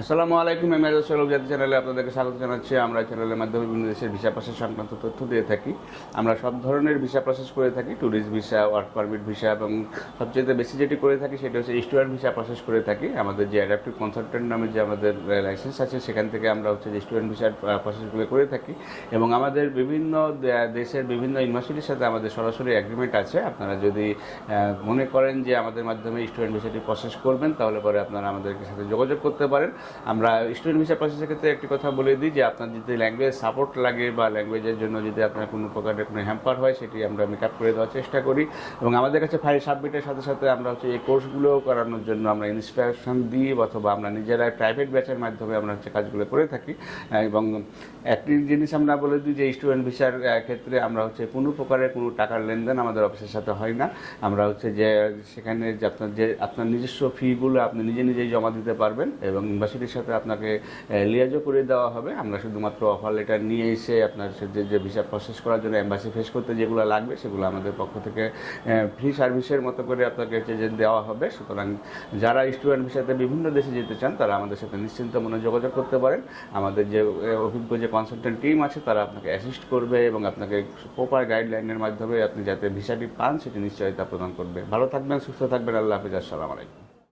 আসসালামু আলাইকুম, আমি সরব জাতি চ্যানেলে আপনাদেরকে স্বাগত জানাচ্ছি। আমরা চ্যানেলের মাধ্যমে বিভিন্ন দেশের ভিসা প্রসেস সংক্রান্ত তথ্য দিয়ে থাকি। আমরা সব ধরনের ভিসা প্রসেস করে থাকি, tourist visa, work permit visa, এবং সবচেয়ে বেশি যেটি করে থাকি সেটা হচ্ছে স্টুডেন্ট ভিসা প্রসেস করে থাকি। আমাদের যে অ্যাডাপ্টিভ কনসালটেন্ট নামে যে আমাদের লাইসেন্স আছে, সেখান থেকে আমরা হচ্ছে যে স্টুডেন্ট ভিসার প্রসেসগুলো করে থাকি। এবং আমাদের বিভিন্ন দেশের বিভিন্ন ইউনিভার্সিটির সাথে আমাদের সরাসরি অ্যাগ্রিমেন্ট আছে। আপনারা যদি মনে করেন যে আমাদের মাধ্যমে স্টুডেন্ট ভিসাটি প্রসেস করবেন, তাহলে পরে আপনারা আমাদের সাথে যোগাযোগ করতে পারেন। আমরা স্টুডেন্ট ভিসা প্রসেসের ক্ষেত্রে একটি কথা বলে দিই যে আপনার যদি ল্যাঙ্গুয়েজ সাপোর্ট লাগে বা ল্যাঙ্গুয়েজের জন্য যদি আপনার কোনো প্রকারের কোনো হ্যাম্পার হয়, সেটি আমরা মেকআপ করে দেওয়ার চেষ্টা করি। এবং আমাদের কাছে ফাইল সাবমিটের সাথে সাথে আমরা হচ্ছে এই কোর্সগুলো করানোর জন্য আমরা ইন্সপিরেশন দিই অথবা আমরা নিজেরাই প্রাইভেট ব্যাচের মাধ্যমে আমরা হচ্ছে কাজগুলো করে থাকি। এবং একটি জিনিস আমরা বলে দিই যে স্টুডেন্ট ভিসার ক্ষেত্রে আমরা হচ্ছে কোনো প্রকারের কোনো টাকার লেনদেন আমাদের অফিসের সাথে হয় না। আমরা হচ্ছে যে, সেখানে যে আপনার যে, আপনার নিজস্ব ফিগুলো আপনি নিজে নিজেই জমা দিতে পারবেন এবং ইউনিভার্সিটির সাথে আপনাকে লিয়াজও করে দেওয়া হবে। আমরা শুধুমাত্র অফার লেটার নিয়ে এসে আপনার যে যে ভিসা প্রসেস করার জন্য এম্বাসি ফেস করতে যেগুলো লাগবে, সেগুলো আমাদের পক্ষ থেকে ফ্রি সার্ভিসের মতো করে আপনাকে যে দেওয়া হবে। সুতরাং যারা স্টুডেন্ট ভিসাতে বিভিন্ন দেশে যেতে চান, তারা আমাদের সাথে নিশ্চিন্ত মনে যোগাযোগ করতে পারেন। আমাদের যে অভিজ্ঞ যে কনসালটেন্ট টিম আছে, তারা আপনাকে অ্যাসিস্ট করবে এবং আপনাকে প্রপার গাইডলাইনের মাধ্যমে আপনি যাতে ভিসাটি পান, সেটি নিশ্চয়তা প্রদান করবে। ভালো থাকবেন, সুস্থ থাকবেন। আল্লাহ হাফিজ। আসসালামু আলাইকুম।